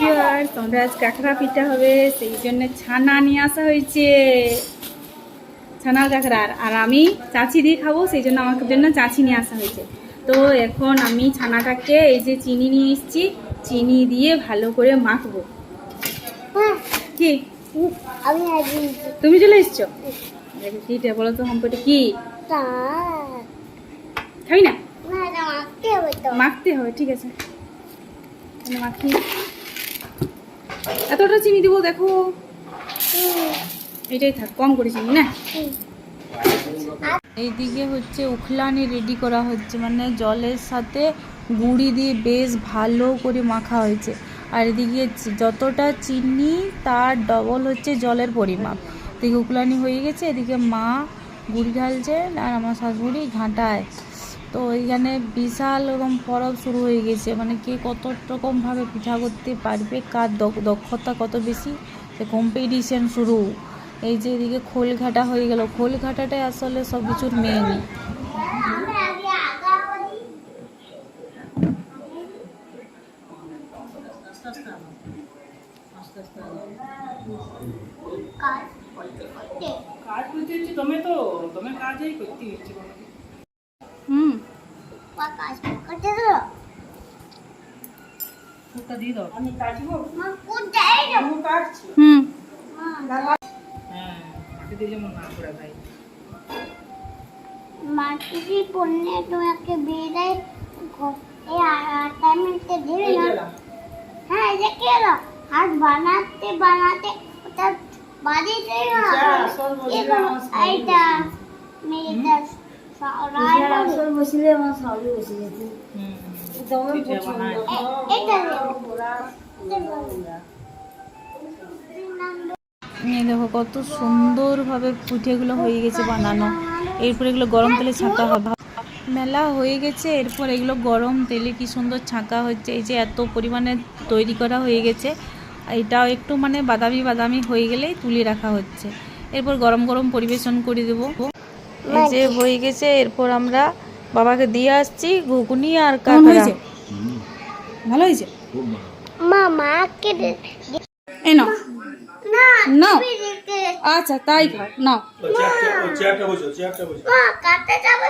Viewers আমাদের আজ কাঁকড়া পিঠা হবে সেই জন্য ছানা নিয়ে আসা হয়েছে। ছানার কাঁকড়ার আর আমি চাচি দিয়ে খাব সেই জন্য আমার জন্য চাচি নিয়ে আসা হয়েছে। তো এখন আমি ছানাটাকে এই যে চিনি নিয়ে এসেছি চিনি দিয়ে ভালো করে মাখবো। কি? তুমি চলে এসছো? কিটা বলো তো সম্পর্কে কি? খাবি না? মাখতে হবে মাখতে হবে ঠিক আছে। মাখি। এতটা চিনি দেবো, দেখো। এটাই থাক, কম করে চিনি, না? এইদিকে হচ্ছে উখলানি রেডি করা হচ্ছে মানে জলের সাথে গুড়ি দিয়ে বেশ ভালো করে মাখা হয়েছে। আর এদিকে যতটা চিনি, তার ডবল হচ্ছে জলের পরিমাপ। এদিকে উখলানি হয়ে গেছে, এদিকে মা গুড়ি ঢালছে আর আমার শাশুড়ি ঘাঁটায়। তো এইখানে বিশাল রকম পরব শুরু হয়ে গেছে। মানে কে কত রকমভাবে পিঠা করতে পারবে কার দক্ষ- দক্ষতা কত বেশি কম্পিটিশন শুরু। এই যে এদিকে খোল ঘাটা হয়ে গেল। খোল ঘাটাটাই আসলে সব কিছুর কাজ করতে হচ্ছে তুমি তো কাজই করতে হচ্ছে। হুম। হুম। হ্যাঁ তোমাকে দিবে না। হ্যাঁ এই যে কি হাত বানাতে বানাতে ওটা বাড়িতে না এইটা মেয়েটা আসল বসিলে আমার সবই বসে যেত এটা এই দেখো কত সুন্দরভাবে পিঠেগুলো হয়ে গেছে বানানো। এরপর এগুলো গরম তেলে ছাঁকা হবে। মেলা হয়ে গেছে এরপর এগুলো গরম তেলে কি সুন্দর ছাঁকা হচ্ছে। এই যে এত পরিমাণে তৈরি করা হয়ে গেছে। এটাও একটু মানে বাদামি বাদামি হয়ে গেলেই তুলে রাখা হচ্ছে। এরপর গরম গরম পরিবেশন করে দেবো। এই যে হয়ে গেছে এরপর আমরা বাবাকে দিয়ে আসছি ঘুগনি আর কাঁকড়া ভালো হয়েছে? মা মাকে এই নাও। না নাও। আচ্ছা তাই খাও নাও। কাটতে যাব